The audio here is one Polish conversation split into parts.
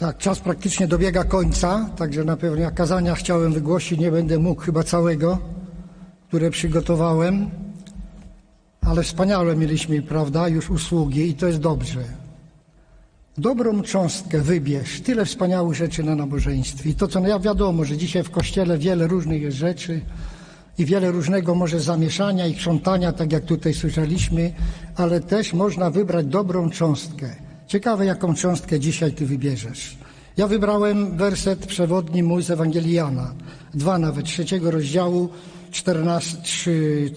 Tak, czas praktycznie dobiega końca, także na pewno kazania chciałem wygłosić, nie będę mógł chyba całego, które przygotowałem, ale wspaniałe mieliśmy, prawda, już usługi i to jest dobrze. Dobrą cząstkę wybierz, tyle wspaniałych rzeczy na nabożeństwie. I to, co no ja wiadomo, że dzisiaj w kościele wiele różnych jest rzeczy i wiele różnego może zamieszania i krzątania, tak jak tutaj słyszeliśmy, ale też można wybrać dobrą cząstkę. Ciekawe, jaką cząstkę dzisiaj ty wybierzesz. Ja wybrałem werset przewodni mój z Ewangelii Jana, dwa nawet, trzeciego rozdziału, 14,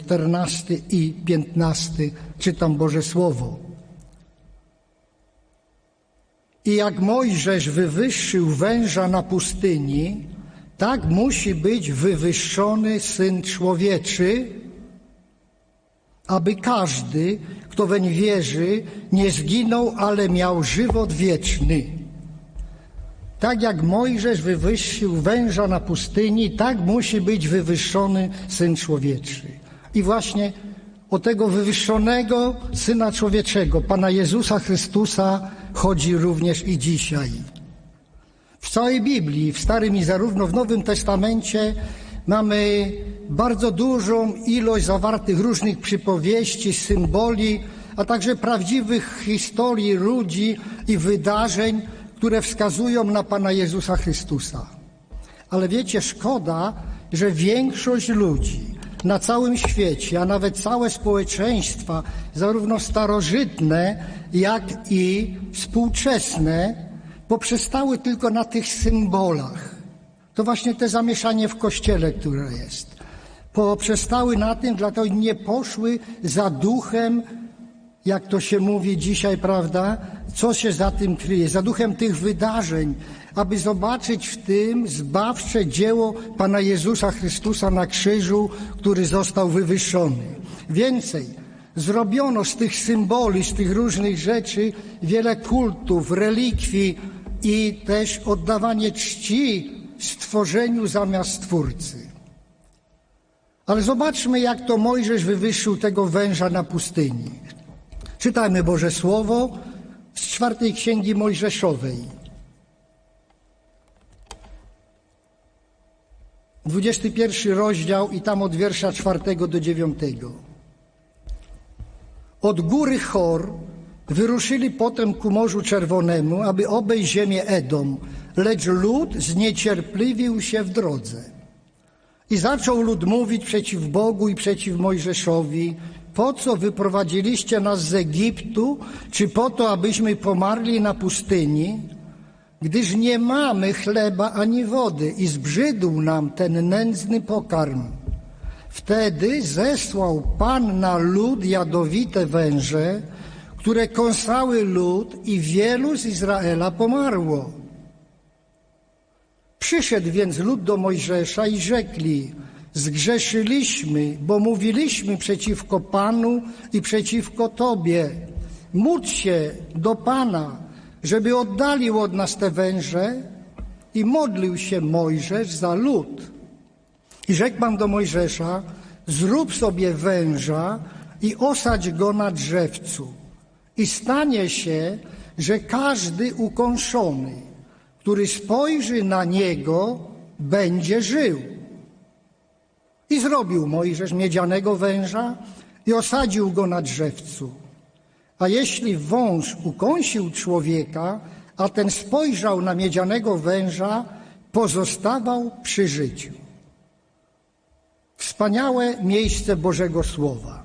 14 i 15, czytam Boże Słowo. I jak Mojżesz wywyższył węża na pustyni, tak musi być wywyższony Syn Człowieczy, aby każdy, kto weń wierzy, nie zginął, ale miał żywot wieczny. Tak jak Mojżesz wywyższył węża na pustyni, tak musi być wywyższony Syn Człowieczy. I właśnie o tego wywyższonego Syna Człowieczego, Pana Jezusa Chrystusa, chodzi również i dzisiaj. W całej Biblii, w Starym i zarówno w Nowym Testamencie, mamy bardzo dużą ilość zawartych różnych przypowieści, symboli, a także prawdziwych historii ludzi i wydarzeń, które wskazują na Pana Jezusa Chrystusa. Ale wiecie, szkoda, że większość ludzi na całym świecie, a nawet całe społeczeństwa, zarówno starożytne, jak i współczesne, poprzestały tylko na tych symbolach. To właśnie te zamieszanie w kościele, które jest. Poprzestały na tym, dlatego nie poszły za duchem, jak to się mówi dzisiaj, prawda? Co się za tym kryje? Za duchem tych wydarzeń, aby zobaczyć w tym zbawcze dzieło Pana Jezusa Chrystusa na krzyżu, który został wywyższony. Więcej, zrobiono z tych symboli, z tych różnych rzeczy wiele kultów, relikwii i też oddawanie czci stworzeniu zamiast Stwórcy. Ale zobaczmy, jak to Mojżesz wywyższył tego węża na pustyni. Czytajmy Boże Słowo z czwartej księgi Mojżeszowej. 21 rozdział i tam od wiersza czwartego do dziewiątego. Od góry Chor wyruszyli potem ku Morzu Czerwonemu, aby obejść ziemię Edom, lecz lud zniecierpliwił się w drodze. I zaczął lud mówić przeciw Bogu i przeciw Mojżeszowi, po co wyprowadziliście nas z Egiptu, czy po to, abyśmy pomarli na pustyni? Gdyż nie mamy chleba ani wody i zbrzydł nam ten nędzny pokarm. Wtedy zesłał Pan na lud jadowite węże, które kąsały lud i wielu z Izraela pomarło. Przyszedł więc lud do Mojżesza i rzekli, zgrzeszyliśmy, bo mówiliśmy przeciwko Panu i przeciwko Tobie. Módl się do Pana, żeby oddalił od nas te węże i modlił się Mojżesz za lud. I rzekł Pan do Mojżesza, zrób sobie węża i osadź go na drzewcu. I stanie się, że każdy ukąszony, który spojrzy na niego, będzie żył. I zrobił Mojżesz miedzianego węża i osadził go na drzewcu. A jeśli wąż ukąsił człowieka, a ten spojrzał na miedzianego węża, pozostawał przy życiu. Wspaniałe miejsce Bożego Słowa.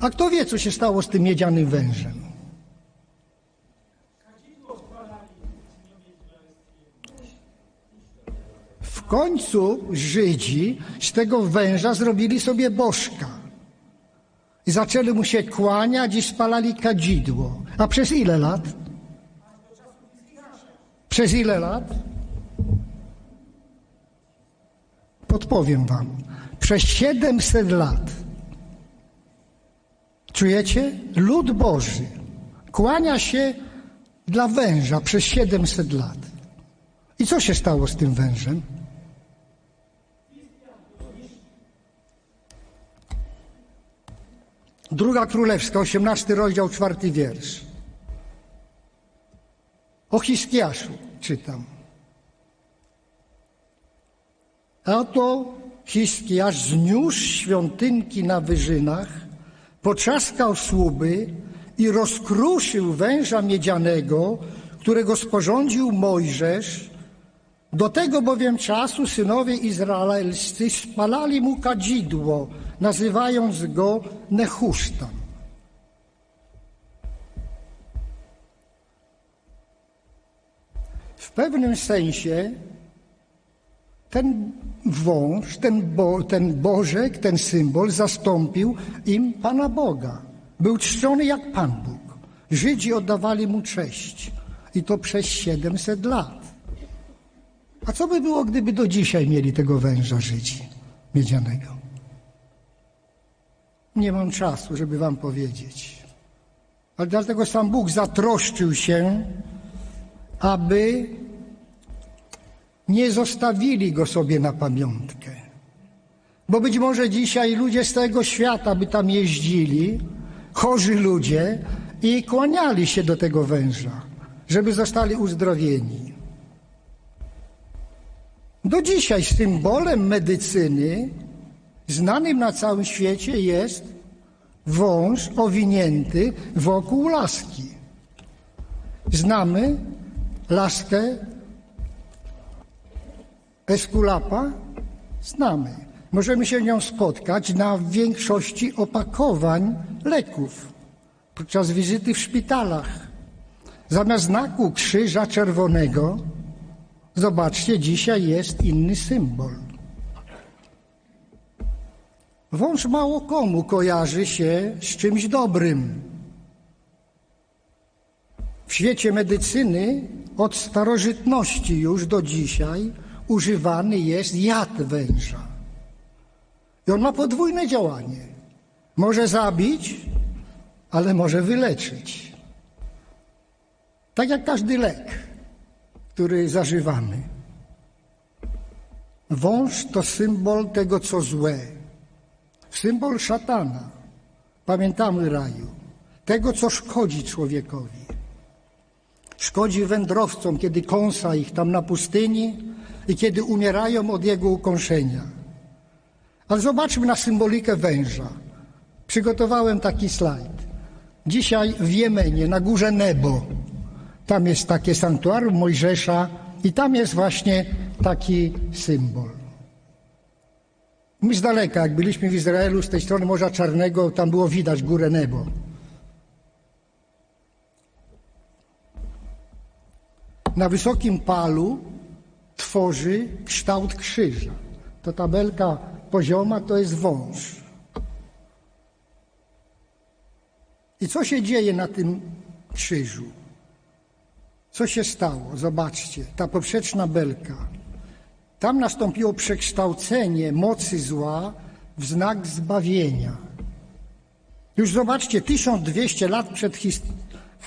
A kto wie, co się stało z tym miedzianym wężem? Końcu Żydzi z tego węża zrobili sobie bożka. I zaczęli mu się kłaniać i spalali kadzidło. A przez ile lat? Przez ile lat? Podpowiem wam. Przez 700 lat. Czujecie? Lud Boży kłania się dla węża przez 700 lat. I co się stało z tym wężem? Druga Królewska, osiemnasty rozdział, czwarty wiersz. O Hiskiaszu czytam. A oto Hiskiasz zniósł świątynki na wyżynach, poczaskał słuby i rozkruszył węża miedzianego, którego sporządził Mojżesz. Do tego bowiem czasu synowie izraelscy spalali mu kadzidło, nazywając go Nehusztam. W pewnym sensie ten wąż, ten, bo, ten bożek, ten symbol zastąpił im Pana Boga. Był czczony jak Pan Bóg. Żydzi oddawali mu cześć i to przez 700 lat. A co by było, gdyby do dzisiaj mieli tego węża Żydzi miedzianego? Nie mam czasu, żeby wam powiedzieć. Ale dlatego sam Bóg zatroszczył się, aby nie zostawili go sobie na pamiątkę. Bo być może dzisiaj ludzie z tego świata by tam jeździli, chorzy ludzie, i kłaniali się do tego węża, żeby zostali uzdrowieni. Do dzisiaj symbolem medycyny, znanym na całym świecie, jest wąż owinięty wokół laski. Znamy laskę Eskulapa? Znamy. Możemy się nią spotkać na większości opakowań leków podczas wizyty w szpitalach. Zamiast znaku krzyża czerwonego, zobaczcie, dzisiaj jest inny symbol. Wąż mało komu kojarzy się z czymś dobrym. W świecie medycyny od starożytności już do dzisiaj używany jest jad węża. I on ma podwójne działanie. Może zabić, ale może wyleczyć. Tak jak każdy lek, który zażywamy. Wąż to symbol tego, co złe. Symbol szatana. Pamiętamy raju. Tego, co szkodzi człowiekowi. Szkodzi wędrowcom, kiedy kąsa ich tam na pustyni i kiedy umierają od jego ukąszenia. Ale zobaczmy na symbolikę węża. Przygotowałem taki slajd. Dzisiaj w Jemenie, na górze Nebo, tam jest takie sanktuarium Mojżesza i tam jest właśnie taki symbol. My z daleka, jak byliśmy w Izraelu, z tej strony Morza Czarnego, tam było widać górę Nebo. Na wysokim palu tworzy kształt krzyża. To tabelka pozioma to jest wąż. I co się dzieje na tym krzyżu? Co się stało? Zobaczcie, ta poprzeczna belka. Tam nastąpiło przekształcenie mocy zła w znak zbawienia. Już zobaczcie, 1200 lat przed,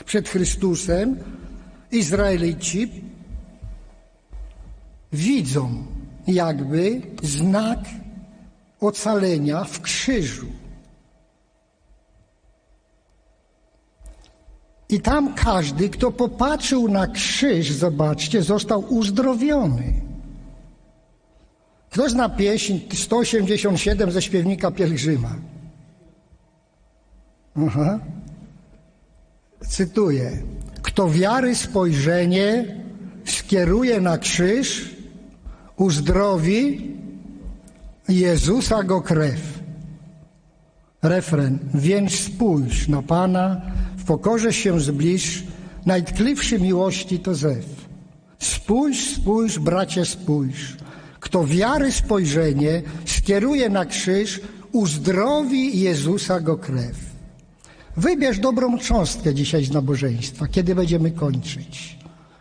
przed Chrystusem Izraelici widzą jakby znak ocalenia w krzyżu. I tam każdy, kto popatrzył na krzyż, zobaczcie, został uzdrowiony. Kto zna pieśń 187 ze śpiewnika Pielgrzyma? Aha. Cytuję. Kto wiary spojrzenie skieruje na krzyż, uzdrowi Jezusa go krew. Refren. Więc spójrz na Pana, pokorze się zbliż, najtkliwszy miłości to zew. Spójrz, spójrz, bracie, spójrz. Kto wiary spojrzenie skieruje na krzyż, uzdrowi Jezusa go krew. Wybierz dobrą cząstkę dzisiaj z nabożeństwa, kiedy będziemy kończyć.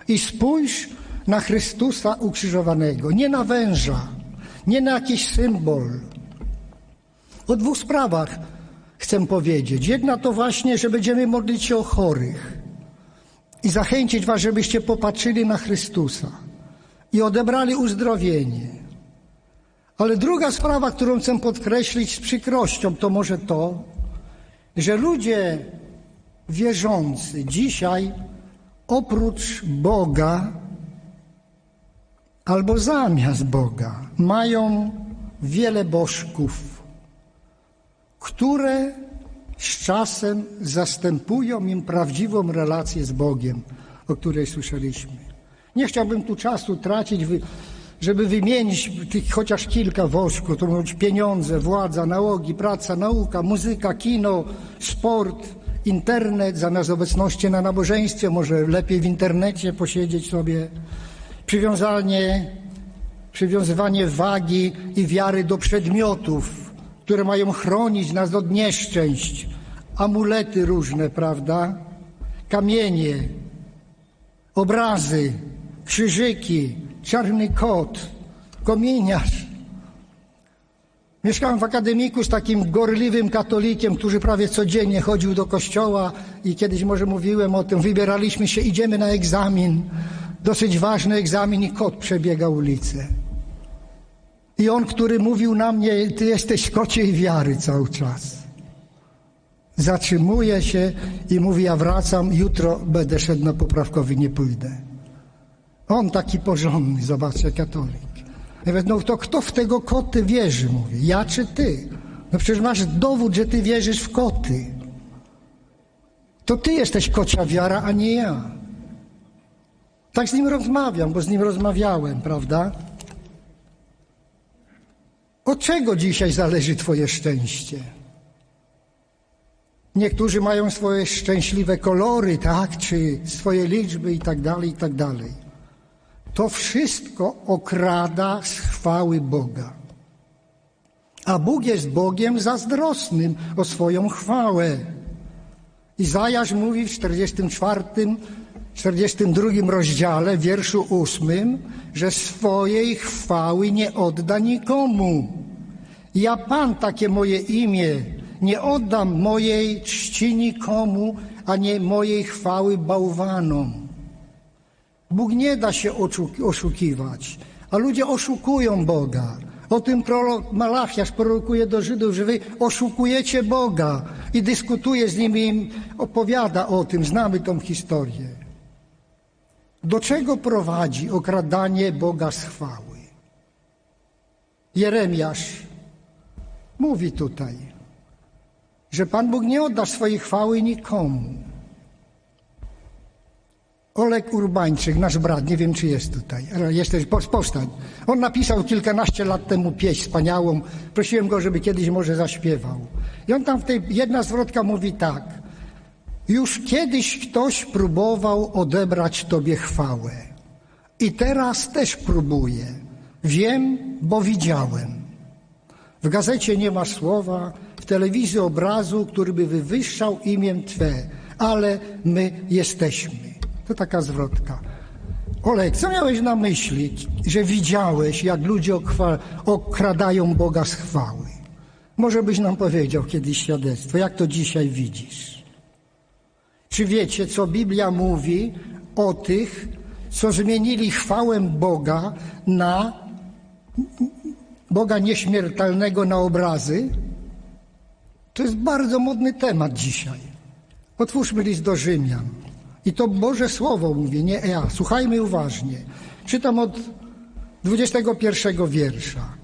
I spójrz na Chrystusa ukrzyżowanego, nie na węża, nie na jakiś symbol. O dwóch sprawach chcę powiedzieć. Jedna to właśnie, że będziemy modlić się o chorych i zachęcić Was, żebyście popatrzyli na Chrystusa i odebrali uzdrowienie. Ale druga sprawa, którą chcę podkreślić z przykrością, to może to, że ludzie wierzący dzisiaj oprócz Boga albo zamiast Boga mają wiele bożków, które z czasem zastępują im prawdziwą relację z Bogiem, o której słyszeliśmy. Nie chciałbym tu czasu tracić, żeby wymienić tych chociaż kilka bożków, to być pieniądze, władza, nałogi, praca, nauka, muzyka, kino, sport, internet, zamiast obecności na nabożeństwie, może lepiej w internecie posiedzieć sobie, przywiązanie, przywiązywanie wagi i wiary do przedmiotów, które mają chronić nas od nieszczęść, amulety różne, prawda? Kamienie, obrazy, krzyżyki, czarny kot, kominiarz. Mieszkałem w akademiku z takim gorliwym katolikiem, który prawie codziennie chodził do kościoła i kiedyś może mówiłem o tym, wybieraliśmy się, idziemy na egzamin, dosyć ważny egzamin i kot przebiega ulicę. I on, który mówił na mnie, ty jesteś kociej wiary cały czas. Zatrzymuje się i mówi, ja wracam, jutro będę szedł na poprawkowy, nie pójdę. On taki porządny, zobaczcie, katolik. Mówię, no to kto w tego koty wierzy? Mówię, ja czy ty? No przecież masz dowód, że ty wierzysz w koty. To ty jesteś kocia wiara, a nie ja. Tak z nim rozmawiam, bo z nim rozmawiałem, prawda? Od czego dzisiaj zależy Twoje szczęście? Niektórzy mają swoje szczęśliwe kolory, tak, czy swoje liczby i tak dalej, i tak dalej. To wszystko okrada z chwały Boga. A Bóg jest Bogiem zazdrosnym o swoją chwałę. Izajasz mówi w 44, 42 rozdziale, wierszu 8, że swojej chwały nie odda nikomu. Ja Pan takie moje imię, nie oddam mojej czci nikomu, a nie mojej chwały bałwanom. Bóg nie da się oszukiwać, a ludzie oszukują Boga. O tym prorok Malachiasz prorokuje do Żydów, że wy oszukujecie Boga i dyskutuje z nimi, im opowiada o tym, znamy tą historię. Do czego prowadzi okradanie Boga z chwały? Jeremiasz mówi tutaj, że Pan Bóg nie odda swojej chwały nikomu. Olek Urbańczyk, nasz brat, nie wiem czy jest tutaj, jesteś, powstań. On napisał kilkanaście lat temu pieśń wspaniałą, prosiłem go, żeby kiedyś może zaśpiewał. I on tam w tej, jedna zwrotka mówi tak. Już kiedyś ktoś próbował odebrać Tobie chwałę. I teraz też próbuje. Wiem, bo widziałem. W gazecie nie ma słowa, w telewizji obrazu, który by wywyższał imię Twe, ale my jesteśmy. To taka zwrotka. Olek, co miałeś na myśli, że widziałeś, jak ludzie okradają Boga z chwały? Może byś nam powiedział kiedyś świadectwo, jak to dzisiaj widzisz? Czy wiecie, co Biblia mówi o tych, co zmienili chwałę Boga na Boga nieśmiertelnego na obrazy? To jest bardzo modny temat dzisiaj. Otwórzmy list do Rzymian. I to Boże Słowo mówi, nie ja. Słuchajmy uważnie. Czytam od 21 wiersza.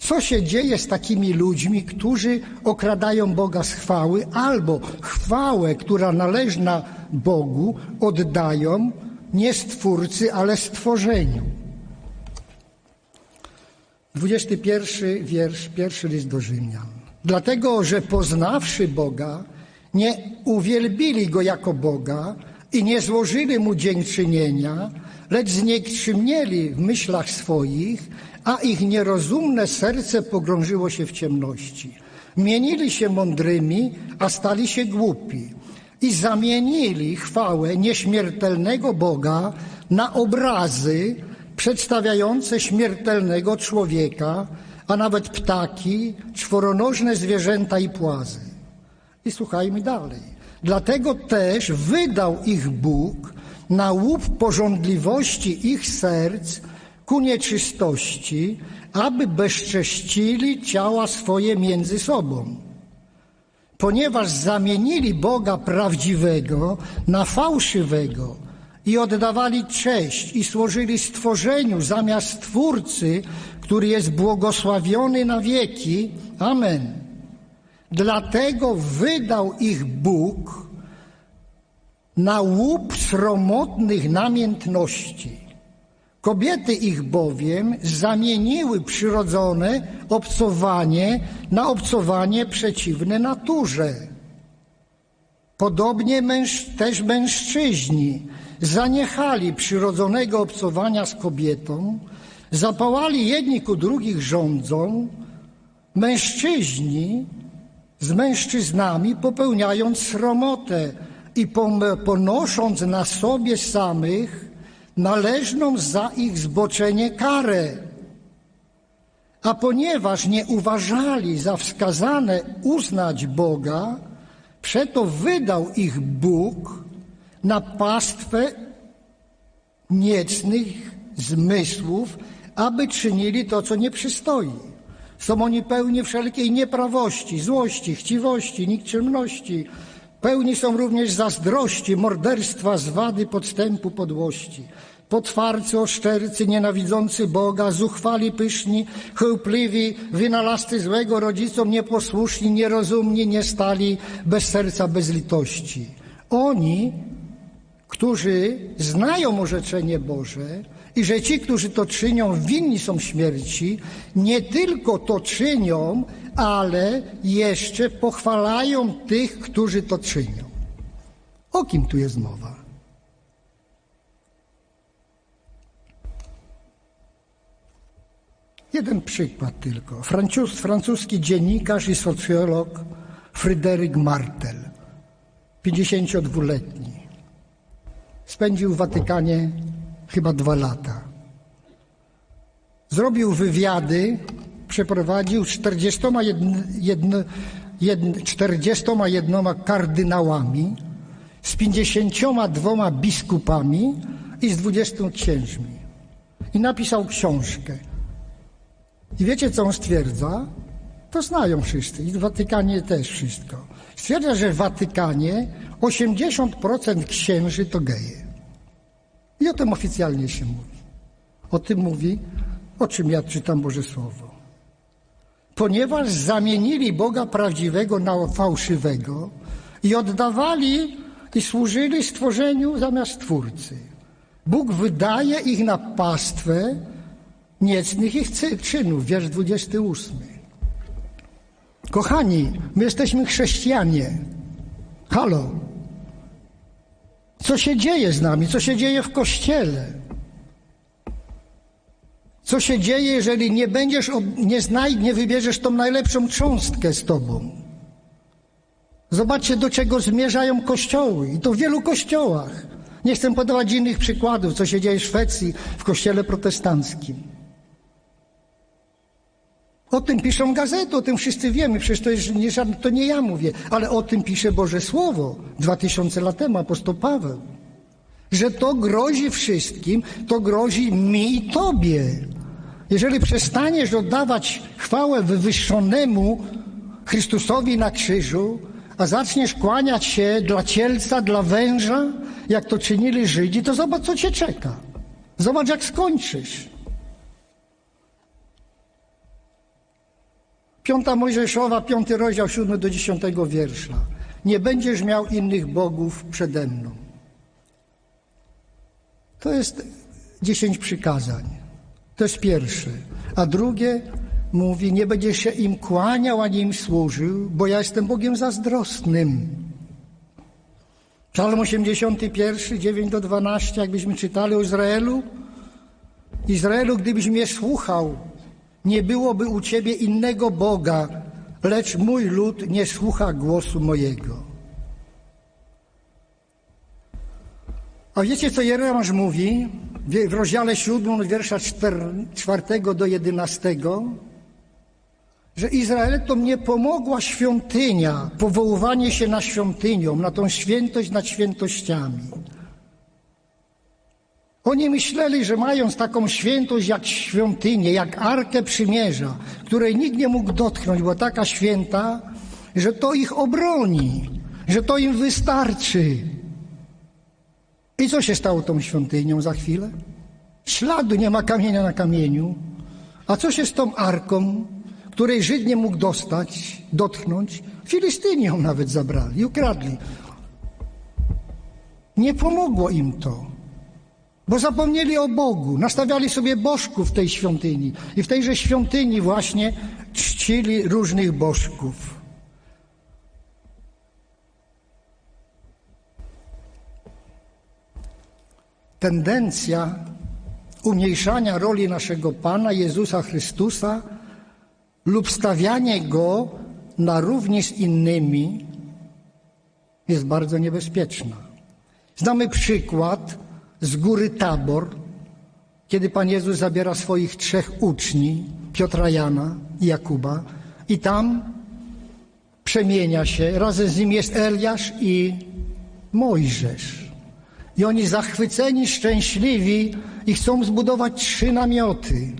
Co się dzieje z takimi ludźmi, którzy okradają Boga z chwały, albo chwałę, która należna Bogu, oddają nie Stwórcy, ale stworzeniu? 21 wiersz, pierwszy list do Rzymian. Dlatego, że poznawszy Boga, nie uwielbili Go jako Boga i nie złożyli Mu dziękczynienia, lecz zniekrzymnieli w myślach swoich, a ich nierozumne serce pogrążyło się w ciemności. Mienili się mądrymi, a stali się głupi i zamienili chwałę nieśmiertelnego Boga na obrazy przedstawiające śmiertelnego człowieka, a nawet ptaki, czworonożne zwierzęta i płazy. I słuchajmy dalej. Dlatego też wydał ich Bóg na łup porządliwości ich serc ku nieczystości, aby bezcześcili ciała swoje między sobą. Ponieważ zamienili Boga prawdziwego na fałszywego i oddawali cześć i służyli stworzeniu zamiast Twórcy, który jest błogosławiony na wieki. Amen. Dlatego wydał ich Bóg na łup sromotnych namiętności. Kobiety ich bowiem zamieniły przyrodzone obcowanie na obcowanie przeciwne naturze. Podobnie męż, też mężczyźni zaniechali przyrodzonego obcowania z kobietą, zapałali jedni ku drugich rządzą, mężczyźni z mężczyznami popełniając sromotę i ponosząc na sobie samych należną za ich zboczenie karę. A ponieważ nie uważali za wskazane uznać Boga, przeto wydał ich Bóg na pastwę niecnych zmysłów, aby czynili to, co nie przystoi. Są oni pełni wszelkiej nieprawości, złości, chciwości, nikczemności. Pełni są również zazdrości, morderstwa, zwady, podstępu, podłości. Potwarcy, oszczercy, nienawidzący Boga, zuchwali, pyszni, chełpliwi, wynalazcy złego, rodzicom nieposłuszni, nierozumni, nie stali, bez serca, bez litości. Oni, którzy znają orzeczenie Boże i że ci, którzy to czynią, winni są śmierci, nie tylko to czynią, ale jeszcze pochwalają tych, którzy to czynią. O kim tu jest mowa? Jeden przykład tylko. Francuz, francuski dziennikarz i socjolog Fryderyk Martel, 52-letni. Spędził w Watykanie chyba dwa lata. Zrobił wywiady, przeprowadził z 41, 41 kardynałami, z 52 biskupami i z 20 księżmi. I napisał książkę – i wiecie, co on stwierdza? To znają wszyscy i w Watykanie też wszystko. Stwierdza, że w Watykanie 80% księży to geje. I o tym oficjalnie się mówi. O tym mówi, o czym ja czytam Boże Słowo. Ponieważ zamienili Boga prawdziwego na fałszywego i oddawali i służyli stworzeniu zamiast Twórcy. Bóg wydaje ich na pastwę, niecnych ich czynów, wiersz 28. Kochani, my jesteśmy chrześcijanie. Halo. Co się dzieje z nami? Co się dzieje w kościele? Co się dzieje, jeżeli nie będziesz, nie, znaj, nie wybierzesz tą najlepszą cząstkę z tobą? Zobaczcie, do czego zmierzają kościoły. I to w wielu kościołach. Nie chcę podawać innych przykładów, co się dzieje w Szwecji, w kościele protestanckim. O tym piszą gazety, o tym wszyscy wiemy, przecież to, jest nie, to nie ja mówię, ale o tym pisze Boże Słowo dwa tysiące lat temu, apostoł Paweł. Że to grozi wszystkim, to grozi mi i tobie. Jeżeli przestaniesz oddawać chwałę wywyższonemu Chrystusowi na krzyżu, a zaczniesz kłaniać się dla cielca, dla węża, jak to czynili Żydzi, to zobacz, co cię czeka. Zobacz, jak skończysz. Piąta Mojżeszowa, piąty rozdział, siódmy do dziesiątego wiersza. Nie będziesz miał innych bogów przede mną. To jest dziesięć przykazań. To jest pierwsze. A drugie mówi, nie będziesz się im kłaniał, ani im służył, bo ja jestem Bogiem zazdrosnym. Psalm 81, 9 do 12, jakbyśmy czytali o Izraelu. Izraelu, gdybyś mnie słuchał, nie byłoby u Ciebie innego Boga, lecz mój lud nie słucha głosu mojego. A wiecie, co Jeremiasz mówi w rozdziale 7, wiersza 4 do 11? Że Izraelitom nie pomogła świątynia, powoływanie się na świątynią, na tą świętość nad świętościami. Oni myśleli, że mając taką świętość jak świątynię, jak Arkę Przymierza, której nikt nie mógł dotknąć, bo taka święta, że to ich obroni, że to im wystarczy. I co się stało tą świątynią za chwilę? Śladu nie ma kamienia na kamieniu. A co się z tą arką, której Żyd nie mógł dostać, dotknąć? Filistyni ją nawet zabrali ukradli. Nie pomogło im to, bo zapomnieli o Bogu, nastawiali sobie bożków w tej świątyni i w tejże świątyni właśnie czcili różnych bożków. Tendencja umniejszania roli naszego Pana Jezusa Chrystusa lub stawianie Go na równi z innymi jest bardzo niebezpieczna. Znamy przykład z góry Tabor, kiedy Pan Jezus zabiera swoich trzech uczni, Piotra, Jana i Jakuba i tam przemienia się, razem z nim jest Eliasz i Mojżesz. I oni zachwyceni, szczęśliwi i chcą zbudować trzy namioty.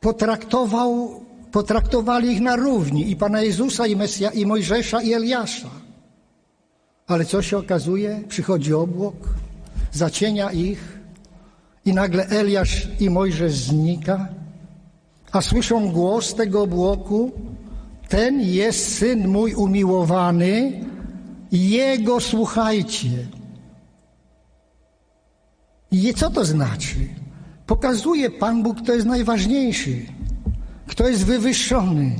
Potraktował, potraktowali ich na równi i Pana Jezusa, i, Mesja, i Mojżesza, i Eliasza. Ale co się okazuje? Przychodzi obłok, zacienia ich i nagle Eliasz i Mojżesz znika, a słyszą głos tego obłoku, ten jest Syn mój umiłowany, Jego słuchajcie. I co to znaczy? Pokazuje Pan Bóg, kto jest najważniejszy, kto jest wywyższony.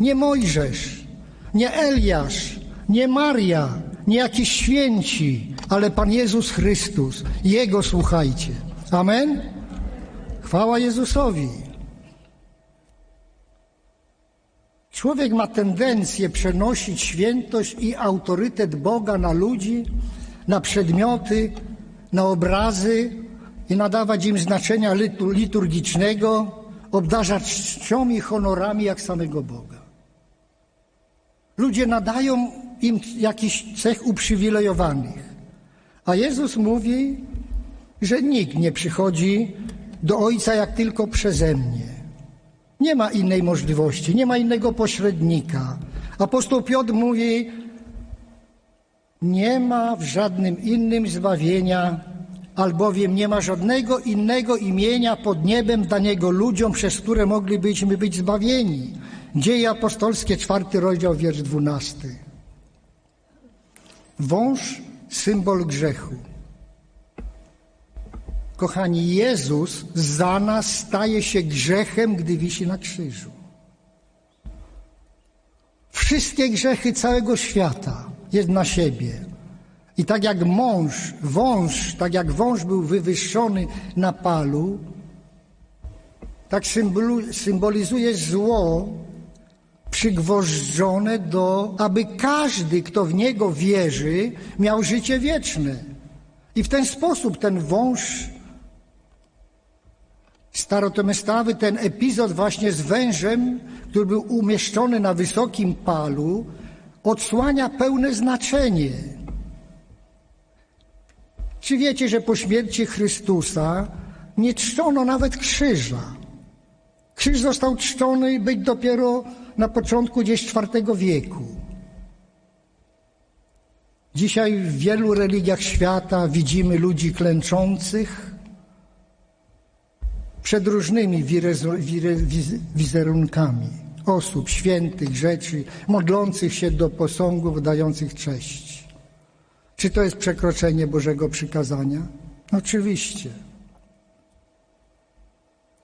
Nie Mojżesz, nie Eliasz, nie Maria, nie jakiś święci, ale Pan Jezus Chrystus. Jego słuchajcie. Amen? Chwała Jezusowi. Człowiek ma tendencję przenosić świętość i autorytet Boga na ludzi, na przedmioty, na obrazy i nadawać im znaczenia liturgicznego, obdarzać czcią i honorami jak samego Boga. Ludzie nadają im jakiś cech uprzywilejowanych. A Jezus mówi, że nikt nie przychodzi do Ojca jak tylko przeze mnie. Nie ma innej możliwości, nie ma innego pośrednika. Apostoł Piotr mówi, nie ma w żadnym innym zbawienia, albowiem nie ma żadnego innego imienia pod niebem danego ludziom, przez które moglibyśmy być zbawieni. Dzieje apostolskie, czwarty rozdział, wiersz dwunasty. Wąż, symbol grzechu. Kochani, Jezus za nas staje się grzechem, gdy wisi na krzyżu. Wszystkie grzechy całego świata jest na siebie. I tak jak mąż, wąż, tak jak wąż był wywyższony na palu, tak symbolizuje zło przygwożdżone do, aby każdy, kto w niego wierzy, miał życie wieczne. I w ten sposób ten wąż starotomestawy, ten epizod właśnie z wężem, który był umieszczony na wysokim palu, odsłania pełne znaczenie. Czy wiecie, że po śmierci Chrystusa nie czczono nawet krzyża? Krzyż został czczony być dopiero na początku gdzieś IV wieku. Dzisiaj w wielu religiach świata widzimy ludzi klęczących przed różnymi wizerunkami osób świętych, rzeczy, modlących się do posągów, dających cześć. Czy to jest przekroczenie Bożego przykazania? Oczywiście.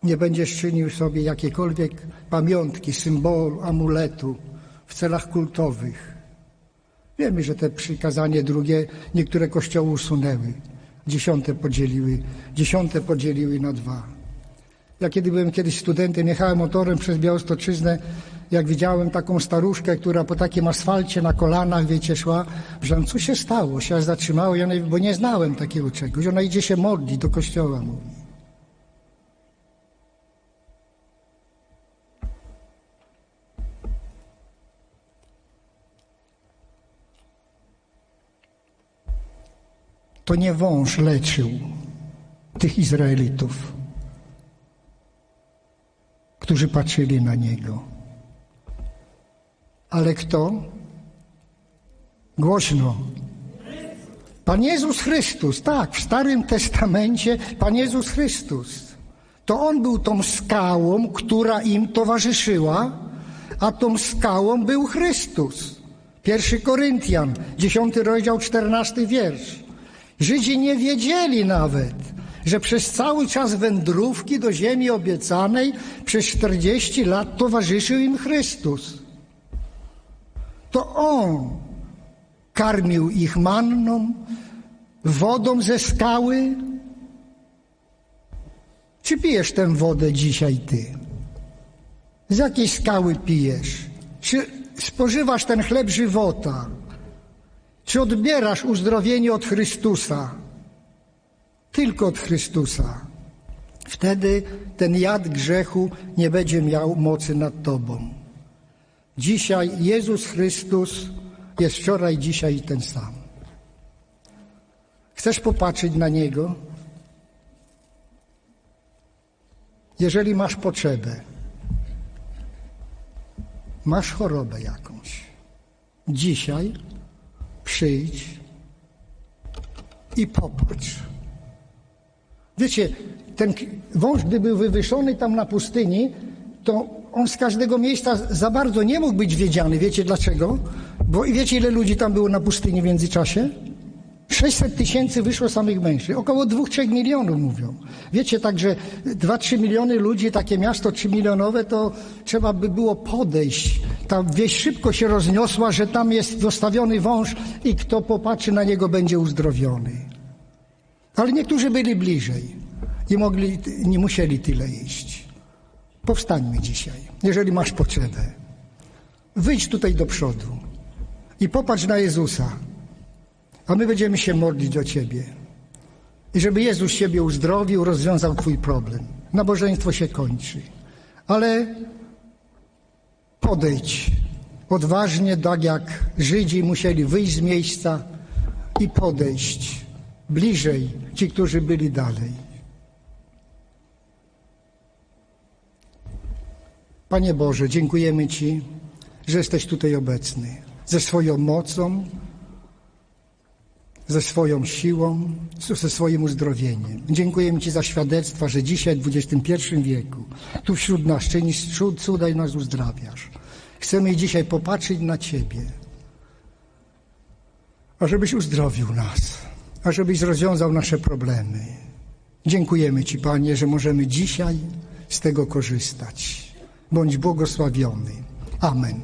Nie będziesz czynił sobie jakiekolwiek pamiątki, symbolu, amuletu w celach kultowych. Wiemy, że te przykazanie drugie niektóre kościoły usunęły. Dziesiąte podzieliły, dziesiąte podzieliły na dwa. Ja kiedy byłem kiedyś studentem, jechałem motorem przez Białostoczyznę, jak widziałem taką staruszkę, która po takim asfalcie na kolanach, wiecie, szła, że co się stało? Się zatrzymało, ja bo nie znałem takiego czegoś. Ona idzie się modlić do kościoła, mówi. To nie wąż leczył tych Izraelitów którzy patrzyli na Niego. Ale kto? Głośno. Pan Jezus Chrystus, tak, w Starym Testamencie Pan Jezus Chrystus. To On był tą skałą, która im towarzyszyła, a tą skałą był Chrystus. Pierwszy Koryntian, 10 rozdział, 14 wiersz. Żydzi nie wiedzieli nawet, że przez cały czas wędrówki do ziemi obiecanej przez 40 lat towarzyszył im Chrystus. To On karmił ich manną, wodą ze skały. Czy pijesz tę wodę dzisiaj ty? Z jakiej skały pijesz? Czy spożywasz ten chleb żywota? Czy odbierasz uzdrowienie od Chrystusa? Tylko od Chrystusa. Wtedy ten jad grzechu nie będzie miał mocy nad tobą. Dzisiaj Jezus Chrystus jest wczoraj, dzisiaj ten sam. Chcesz popatrzeć na Niego? Jeżeli masz potrzebę, masz chorobę jakąś, dzisiaj przyjdź i popatrz. Wiecie, ten wąż, gdy był wywyższony tam na pustyni, to on z każdego miejsca za bardzo nie mógł być wiedziany. Wiecie dlaczego? Bo wiecie, ile ludzi tam było na pustyni w międzyczasie? 600 tysięcy wyszło samych mężczyzn. Około 2-3 milionów mówią. Wiecie, także 2-3 miliony ludzi, takie miasto 3 milionowe, to trzeba by było podejść. Ta wieś szybko się rozniosła, że tam jest zostawiony wąż i kto popatrzy na niego będzie uzdrowiony. Ale niektórzy byli bliżej i mogli, nie musieli tyle iść. Powstańmy dzisiaj, jeżeli masz potrzebę. Wyjdź tutaj do przodu i popatrz na Jezusa, a my będziemy się modlić o Ciebie. I żeby Jezus Ciebie uzdrowił, rozwiązał Twój problem. Nabożeństwo się kończy. Ale podejdź odważnie, tak jak Żydzi musieli wyjść z miejsca i podejść bliżej ci, którzy byli dalej. Panie Boże, dziękujemy Ci, że jesteś tutaj obecny ze swoją mocą, ze swoją siłą, ze swoim uzdrowieniem. Dziękujemy Ci za świadectwa, że dzisiaj w XXI wieku tu wśród nas czynisz cuda i nas uzdrawiasz. Chcemy dzisiaj popatrzeć na Ciebie, ażebyś uzdrowił nas, ażebyś rozwiązał nasze problemy. Dziękujemy Ci, Panie, że możemy dzisiaj z tego korzystać. Bądź błogosławiony. Amen.